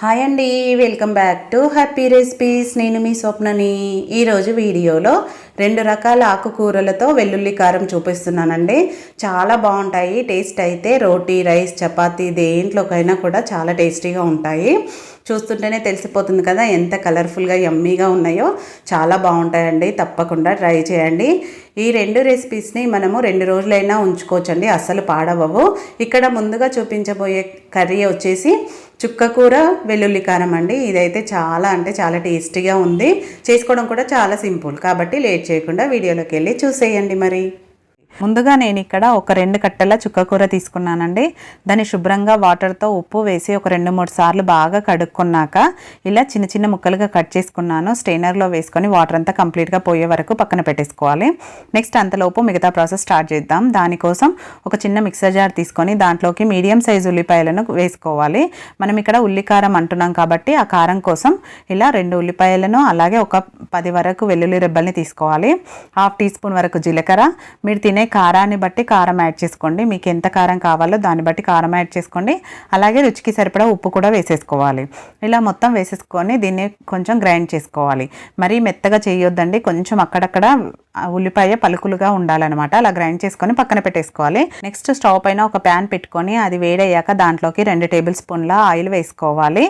Hi అండి welcome back to happy recipes. నేను మీ స్వప్నని. ఈరోజు వీడియోలో రెండు రకాల ఆకుకూరలతో వెల్లుల్లి కారం చూపిస్తున్నానండి. చాలా బాగుంటాయి టేస్ట్ అయితే రోటీ రైస్ చపాతీ దేంట్లోకైనా కూడా చాలా టేస్టీగా ఉంటాయి. చూస్తుంటేనే తెలిసిపోతుంది కదా ఎంత కలర్ఫుల్గా యమ్మీగా ఉన్నాయో. చాలా బాగుంటాయండి తప్పకుండా ట్రై చేయండి. ఈ రెండు రెసిపీస్ని మనము రెండు రోజులైనా ఉంచుకోవచ్చండి అస్సలు పాడవవు ఇక్కడ ముందుగా చూపించబోయే కర్రీ వచ్చేసి చుక్కకూర వెల్లుల్లి కారం అండి. ఇదైతే చాలా అంటే చాలా టేస్టీగా ఉంది. చేసుకోవడం కూడా చాలా సింపుల్. కాబట్టి లేట్ చేయకుండా వీడియోలోకి వెళ్ళి చూసేయండి మరి. ముందుగా నేను ఇక్కడ ఒక రెండు కట్టెల చుక్కకూర తీసుకున్నానండి. దాన్ని శుభ్రంగా వాటర్తో ఉప్పు వేసి ఒక రెండు మూడు సార్లు బాగా కడుక్కున్నాక ఇలా చిన్న చిన్న ముక్కలుగా కట్ చేసుకున్నాను. స్ట్రైనర్లో వేసుకొని వాటర్ అంతా కంప్లీట్గా పోయే వరకు పక్కన పెట్టేసుకోవాలి. నెక్స్ట్ అంతలోపు మిగతా ప్రాసెస్ స్టార్ట్ చేద్దాం. దానికోసం ఒక చిన్న మిక్సర్ జార్ తీసుకొని దాంట్లోకి మీడియం సైజు ఉల్లిపాయలను వేసుకోవాలి. మనం ఇక్కడ ఉల్లికారం అంటున్నాం కాబట్టి ఆ కారం కోసం ఇలా రెండు ఉల్లిపాయలను అలాగే ఒక పది వరకు వెల్లుల్లి రెబ్బల్ని తీసుకోవాలి. హాఫ్ టీ స్పూన్ వరకు జీలకర్ర. మీరు తినే కారాన్ని బట్టి కారం యాడ్ చేసుకోండి. మీకు ఎంత కారం కావాలో దాన్ని బట్టి కారం యాడ్ చేసుకోండి. అలాగే రుచికి సరిపడా ఉప్పు కూడా వేసేసుకోవాలి. ఇలా మొత్తం వేసేసుకొని దీన్ని కొంచెం గ్రైండ్ చేసుకోవాలి. మరీ మెత్తగా చేయొద్దండి. కొంచెం అక్కడక్కడ ఉల్లిపాయ పలుకులుగా ఉండాలన్నమాట. అలా గ్రైండ్ చేసుకొని పక్కన పెట్టేసుకోవాలి. నెక్స్ట్ స్టవ్ పైన ఒక ప్యాన్ పెట్టుకొని అది వేడయ్యాక దాంట్లోకి రెండు టేబుల్ స్పూన్ల ఆయిల్ వేసుకోవాలి.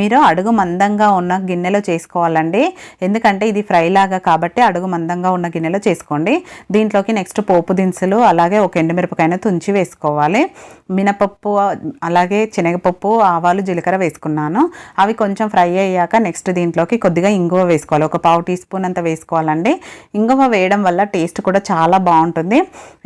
మీరు అడుగు మందంగా ఉన్న గిన్నెలో చేసుకోవాలండి. ఎందుకంటే ఇది ఫ్రై లాగా కాబట్టి అడుగు మందంగా ఉన్న గిన్నెలో చేసుకోండి. దీంట్లోకి నెక్స్ట్ పోపు దినుసులు అలాగే ఒక ఎండుమిరపకాయను తుంచి వేసుకోవాలి. మినపప్పు అలాగే శనగపప్పు ఆవాలు జీలకర్ర వేసుకున్నాను. అవి కొంచెం ఫ్రై అయ్యాక నెక్స్ట్ దీంట్లోకి కొద్దిగా ఇంగువ వేసుకోవాలి. ఒక పావు టీ స్పూన్ అంత వేసుకోవాలండి. ఇంగువ వేయడం వల్ల టేస్ట్ కూడా చాలా బాగుంటుంది.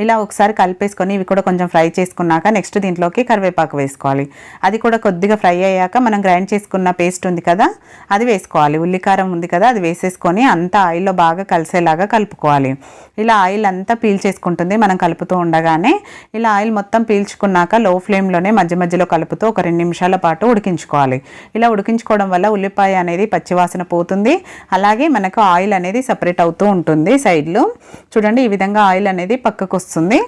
ఇలా ఒకసారి కలిపేసుకొని ఇవి కూడా కొంచెం ఫ్రై చేసుకున్నాక నెక్స్ట్ దీంట్లోకి కరివేపాకు వేసుకోవాలి. అది కూడా కొద్దిగా ఫ్రై అయ్యాక మనం గ్రైండ్ చేసుకున్న పేస్ట్ ఉంది కదా అది వేసుకోవాలి. ఉల్లికారం ఉంది కదా అది వేసేసుకొని అంతా ఆయిల్లో బాగా కలిసేలాగా కలుపుకోవాలి. ఇలా ఆయిల్ అంతా పీల్చేసుకుంటుంది మనం కలుపుతూ ఉండగానే. ఇలా ఆయిల్ మొత్తం పీల్చుకున్నాక లో ఫ్లేమ్లోనే మధ్య మధ్యలో కలుపుతూ ఒక రెండు నిమిషాల పాటు ఉడికించుకోవాలి. ఇలా ఉడికించుకోవడం వల్ల ఉల్లిపాయ అనేది పచ్చివాసన పోతుంది. అలాగే మనకు ఆయిల్ అనేది సపరేట్ అవుతూ ఉంటుంది సైడ్లో. చూడండి ఈ విధంగా ఆయిల్ అనేది పక్కకు వస్తుంది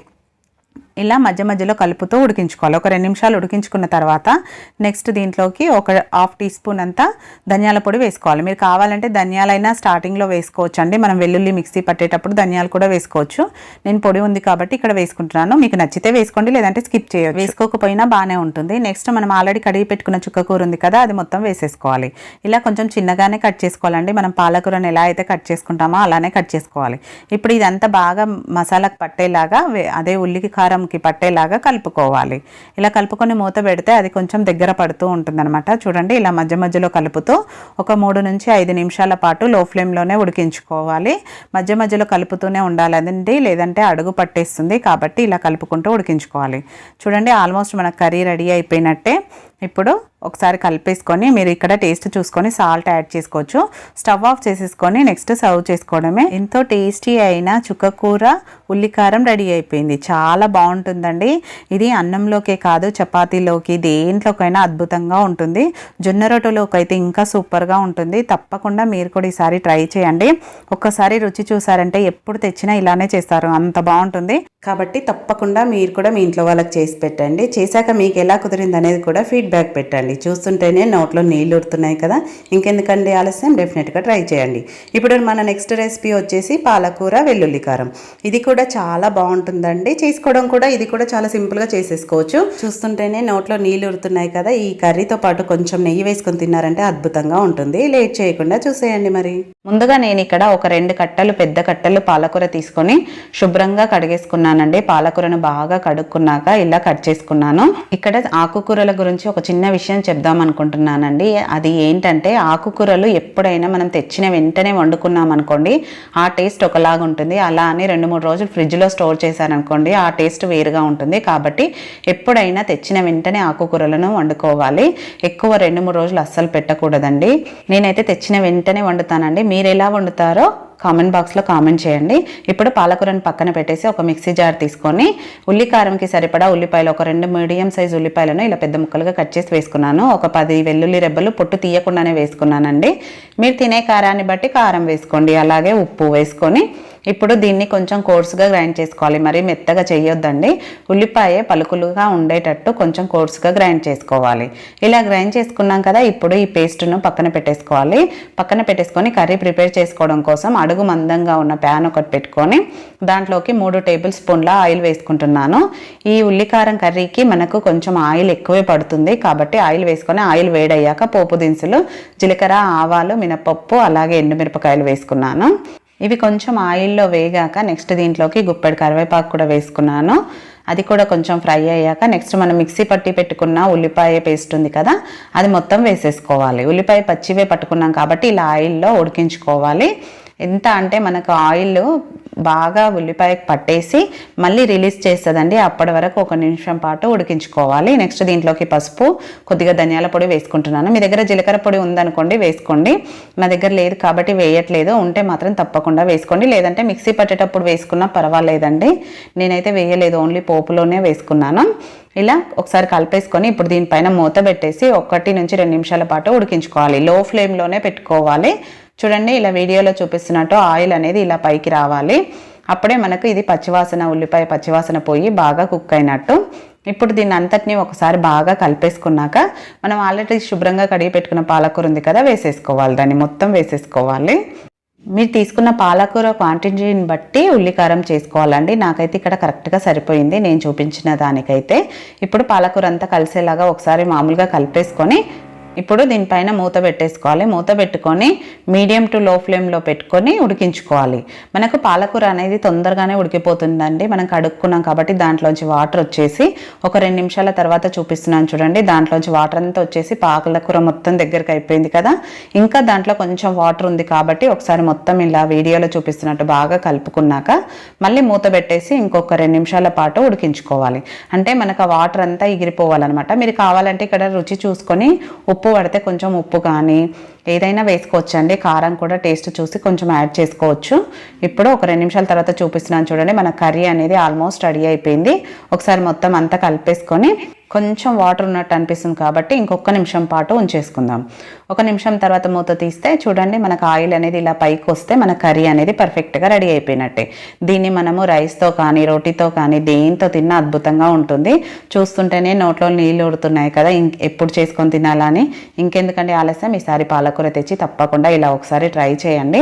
ఇలా మధ్య మధ్యలో కలుపుతూ ఉడికించుకోవాలి. ఒక రెండు నిమిషాలు ఉడికించుకున్న తర్వాత నెక్స్ట్ దీంట్లోకి ఒక హాఫ్ టీ స్పూన్ అంతా ధనియాల పొడి వేసుకోవాలి. మీరు కావాలంటే ధనియాలైనా స్టార్టింగ్లో వేసుకోవచ్చు అండి మనం వెల్లుల్లి మిక్సీ పట్టేటప్పుడు ధనియాలు కూడా వేసుకోవచ్చు. నేను పొడి ఉంది కాబట్టి ఇక్కడ వేసుకుంటున్నాను. మీకు నచ్చితే వేసుకోండి లేదంటే స్కిప్ చేయొచ్చు. వేసుకోకపోయినా బాగానే ఉంటుంది. నెక్స్ట్ మనం ఆల్రెడీ కడిగి పెట్టుకున్న చుక్కకూర ఉంది కదా అది మొత్తం వేసేసుకోవాలి. ఇలా కొంచెం చిన్నగానే కట్ చేసుకోవాలండి. మనం పాలకూరను ఎలా అయితే కట్ చేసుకుంటామో అలానే కట్ చేసుకోవాలి. ఇప్పుడు ఇదంతా బాగా మసాలాకు పట్టేలాగా వే- అదే ఉల్లికి కారం కారంకి పట్టేలాగా కలుపుకోవాలి. ఇలా కలుపుకొని మూత పెడితే అది కొంచెం దగ్గర పడుతూ ఉంటుందన్నమాట. చూడండి ఇలా మధ్య మధ్యలో కలుపుతూ ఒక మూడు నుంచి ఐదు నిమిషాల పాటు లో ఫ్లేమ్లోనే ఉడికించుకోవాలి. మధ్య మధ్యలో కలుపుతూనే ఉండాలండి లేదంటే అడుగు పట్టేస్తుంది కాబట్టి ఇలా కలుపుకుంటూ ఉడికించుకోవాలి. చూడండి ఆల్మోస్ట్ మన కర్రీ రెడీ అయిపోయినట్టే. ఇప్పుడు ఒకసారి కలిపేసుకొని మీరు ఇక్కడ టేస్ట్ చూసుకొని సాల్ట్ యాడ్ చేసుకోవచ్చు. స్టవ్ ఆఫ్ చేసేసుకొని నెక్స్ట్ సర్వ్ చేసుకోవడమే. ఎంతో టేస్టీ అయిన చుక్కకూర ఉల్లికారం రెడీ అయిపోయింది. చాలా బాగుంటుందండి. ఇది అన్నంలోకే కాదు చపాతీలోకి దేంట్లోకైనా అద్భుతంగా ఉంటుంది. జొన్న రొట్టెలోకి అయితే ఇంకా సూపర్గా ఉంటుంది. తప్పకుండా మీరు కూడా ఈసారి ట్రై చేయండి. ఒక్కసారి రుచి చూసారంటే ఎప్పుడు తెచ్చినా ఇలానే చేస్తారు. అంత బాగుంటుంది. కాబట్టి తప్పకుండా మీరు కూడా మీ ఇంట్లో వాళ్ళకి చేసి పెట్టండి. చేశాక మీకు ఎలా కుదిరింది అనేది కూడా ఫీడ్బ్యాక్ పెట్టండి. చూస్తుంటేనే నోట్లో నీళ్ళు ఉడుతున్నాయి కదా. ఇంకెందుకండి ఆలస్యం? డెఫినెట్గా ట్రై చేయండి. ఇప్పుడు మన నెక్స్ట్ రెసిపీ వచ్చేసి పాలకూర వెల్లుల్లి కారం. ఇది కూడా చాలా బాగుంటుందండి. చేసుకోవడం కూడా ఇది కూడా చాలా సింపుల్గా చేసేసుకోవచ్చు. చూస్తుంటేనే నోట్లో నీళ్ళు ఉడుతున్నాయి కదా. ఈ కర్రీతో పాటు కొంచెం నెయ్యి వేసుకొని తిన్నారంటే అద్భుతంగా ఉంటుంది. లేట్ చేయకుండా చూసేయండి మరి. ముందుగా నేను ఇక్కడ ఒక రెండు కట్టలు పెద్ద కట్టలు పాలకూర తీసుకొని శుభ్రంగా కడిగేసుకున్నానండి. పాలకూరను బాగా కడుక్కున్నాక ఇలా కట్ చేసుకున్నాను. ఇక్కడ ఆకుకూరల గురించి ఒక చిన్న విషయం చెప్దాం అనుకుంటున్నానండి. అది ఏంటంటే ఆకుకూరలు ఎప్పుడైనా మనం తెచ్చిన వెంటనే వండుకున్నాం అనుకోండి ఆ టేస్ట్ ఒకలాగా ఉంటుంది. అలా అని రెండు మూడు రోజులు ఫ్రిడ్జ్లో స్టోర్ చేశారనుకోండి ఆ టేస్ట్ వేరుగా ఉంటుంది. కాబట్టి ఎప్పుడైనా తెచ్చిన వెంటనే ఆకుకూరలను వండుకోవాలి. ఎక్కువ రెండు మూడు రోజులు అస్సలు పెట్టకూడదండి. నేనైతే తెచ్చిన వెంటనే వండుతానండి. మీరు ఎలా వండుతారో కామెంట్ బాక్స్లో కామెంట్ చేయండి. ఇప్పుడు పాలకూరని పక్కన పెట్టేసి ఒక మిక్సీ జార్ తీసుకొని ఉల్లికారంకి సరిపడా ఉల్లిపాయలు ఒక రెండు మీడియం సైజ్ ఉల్లిపాయలను ఇలా పెద్ద ముక్కలుగా కట్ చేసి వేసుకున్నాను. ఒక పది వెల్లుల్లి రెబ్బలు పొట్టు తీయకుండానే వేసుకున్నానండి. మీరు తినే కారాన్ని బట్టి కారం వేసుకోండి. అలాగే ఉప్పు వేసుకొని ఇప్పుడు దీన్ని కొంచెం కోర్సుగా గ్రైండ్ చేసుకోవాలి. మరి మెత్తగా చేయొద్దండి. ఉల్లిపాయ పలుకులుగా ఉండేటట్టు కొంచెం కోర్సుగా గ్రైండ్ చేసుకోవాలి. ఇలా గ్రైండ్ చేసుకున్నాం కదా ఇప్పుడు ఈ పేస్ట్ను పక్కన పెట్టేసుకోవాలి. పక్కన పెట్టేసుకొని కర్రీ ప్రిపేర్ చేసుకోవడం కోసం అడుగు మందంగా ఉన్న ప్యాన్ ఒకటి పెట్టుకొని దాంట్లోకి మూడు టేబుల్ స్పూన్ల ఆయిల్ వేసుకుంటున్నాను. ఈ ఉల్లికారం కర్రీకి మనకు కొంచెం ఆయిల్ ఎక్కువే పడుతుంది కాబట్టి ఆయిల్ వేసుకొని ఆయిల్ వేడయ్యాక పోపు దినుసులు జీలకర్ర ఆవాలు మినపప్పు అలాగే ఎండుమిరపకాయలు వేసుకున్నాను. ఇవి కొంచెం ఆయిల్లో వేగాక నెక్స్ట్ దీంట్లోకి గుప్పెడు కరివేపాకు కూడా వేసుకున్నాను. అది కూడా కొంచెం ఫ్రై అయ్యాక నెక్స్ట్ మనం మిక్సీ పట్టి పెట్టుకున్న ఉల్లిపాయ పేస్ట్ ఉంది కదా అది మొత్తం వేసేసుకోవాలి. ఉల్లిపాయ పచ్చివే పట్టుకున్నాం కాబట్టి ఇలా ఆయిల్లో ఉడికించుకోవాలి. ఎంత అంటే మనకు ఆయిల్ బాగా ఉల్లిపాయకు పట్టేసి మళ్ళీ రిలీజ్ చేస్తుందండి. అప్పటి వరకు ఒక నిమిషం పాటు ఉడికించుకోవాలి. నెక్స్ట్ దీంట్లోకి పసుపు కొద్దిగా ధనియాల పొడి వేసుకుంటున్నాను. మీ దగ్గర జీలకర్ర పొడి ఉందనుకోండి వేసుకోండి. నా దగ్గర లేదు కాబట్టి వేయట్లేదు. ఉంటే మాత్రం తప్పకుండా వేసుకోండి. లేదంటే మిక్సీ పట్టేటప్పుడు వేసుకున్నా పర్వాలేదండి. నేనైతే వేయలేదు. ఓన్లీ పోపులోనే వేసుకున్నాను. ఇలా ఒకసారి కలిపేసుకొని ఇప్పుడు దీనిపైన మూత పెట్టేసి ఒకటి నుంచి రెండు నిమిషాల పాటు ఉడికించుకోవాలి. లో ఫ్లేమ్లోనే పెట్టుకోవాలి. చూడండి ఇలా వీడియోలో చూపిస్తున్నట్టు ఆయిల్ అనేది ఇలా పైకి రావాలి. అప్పుడే మనకు ఇది పచ్చివాసన ఉల్లిపాయ పచ్చివాసన పోయి బాగా కుక్ అయినట్టు. ఇప్పుడు దీన్ని అంతటినీ ఒకసారి బాగా కలిపేసుకున్నాక మనం ఆల్రెడీ శుభ్రంగా కడిగి పెట్టుకున్న పాలకూర ఉంది కదా వేసేసుకోవాలి. దాన్ని మొత్తం వేసేసుకోవాలి. మీరు తీసుకున్న పాలకూర క్వాంటిటీని బట్టి ఉల్లికారం చేసుకోవాలండి. నాకైతే ఇక్కడ కరెక్ట్గా సరిపోయింది. నేను చూపించిన దానికైతే. ఇప్పుడు పాలకూర అంతా కలిసేలాగా ఒకసారి మామూలుగా కలిపేసుకొని ఇప్పుడు దీనిపైన మూత పెట్టేసుకోవాలి. మూత పెట్టుకొని మీడియం టు లో ఫ్లేమ్లో పెట్టుకొని ఉడికించుకోవాలి. మనకు పాలకూర అనేది తొందరగానే ఉడికిపోతుందండి. మనం కడుక్కున్నాం కాబట్టి దాంట్లోంచి వాటర్ వచ్చేసి ఒక రెండు నిమిషాల తర్వాత చూపిస్తున్నాను చూడండి. దాంట్లోంచి వాటర్ అంతా వచ్చేసి పాలకూర మొత్తం దగ్గరికి అయిపోయింది కదా. ఇంకా దాంట్లో కొంచెం వాటర్ ఉంది కాబట్టి ఒకసారి మొత్తం ఇలా వీడియోలో చూపిస్తున్నట్టు బాగా కలుపుకున్నాక మళ్ళీ మూత పెట్టేసి ఇంకొక రెండు నిమిషాల పాటు ఉడికించుకోవాలి. అంటే మనకు ఆ వాటర్ అంతా ఎగిరిపోవాలన్నమాట. మీరు కావాలంటే ఇక్కడ రుచి చూసుకొని ఉప్పు ఉప్పు పడితే కొంచెం ఉప్పు కానీ ఏదైనా వేసుకోవచ్చు అండి కారం కూడా టేస్ట్ చూసి కొంచెం యాడ్ చేసుకోవచ్చు. ఇప్పుడు ఒక రెండు నిమిషాల తర్వాత చూపిస్తున్నాను చూడండి. మన కర్రీ అనేది ఆల్మోస్ట్ రెడీ అయిపోయింది. ఒకసారి మొత్తం అంతా కలిపేసుకొని కొంచెం వాటర్ ఉన్నట్టు అనిపిస్తుంది కాబట్టి ఇంకొక నిమిషం పాటు ఉంచేసుకుందాం. ఒక నిమిషం తర్వాత మూత తీస్తే చూడండి మనకు ఆయిల్ అనేది ఇలా పైకి వస్తే మన కర్రీ అనేది పర్ఫెక్ట్గా రెడీ అయిపోయినట్టే. దీన్ని మనము రైస్తో కానీ రోటీతో కానీ దేంతో తిన్నా అద్భుతంగా ఉంటుంది. చూస్తుంటేనే నోట్లో నీళ్ళు ఉడుతున్నాయి కదా. ఎప్పుడు చేసుకొని తినాలని. ఇంకెందుకంటే ఆలస్యం? ఈసారి పాలకూర తెచ్చి తప్పకుండా ఇలా ఒకసారి ట్రై చేయండి.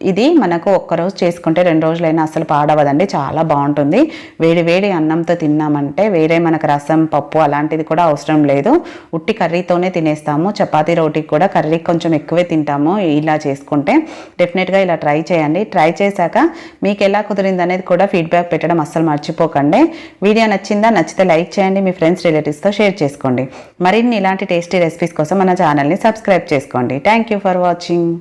ఇది మనకు ఒక్కరోజు చేసుకుంటే రెండు రోజులైనా అసలు పాడవదండి చాలా బాగుంటుంది. వేడి వేడి అన్నంతో తిన్నామంటే వేరే మనకు రసం పప్పు అలాంటిది కూడా అవసరం లేదు. ఉట్టి కర్రీతోనే తినేస్తాము. చపాతీ రోటీకి కూడా కర్రీ కొంచెం ఎక్కువే తింటాము ఇలా చేసుకుంటే. డెఫినెట్గా ఇలా ట్రై చేయండి. ట్రై చేశాక మీకు ఎలా కుదిరింది అనేది కూడా ఫీడ్బ్యాక్ పెట్టడం అస్సలు మర్చిపోకండి. వీడియో నచ్చిందా? నచ్చితే లైక్ చేయండి. మీ ఫ్రెండ్స్ రిలేటివ్స్తో షేర్ చేసుకోండి. మరిన్ని ఇలాంటి టేస్టీ రెసిపీస్ కోసం మన ఛానల్ని సబ్స్క్రైబ్ చేసుకోండి. Thank you for watching.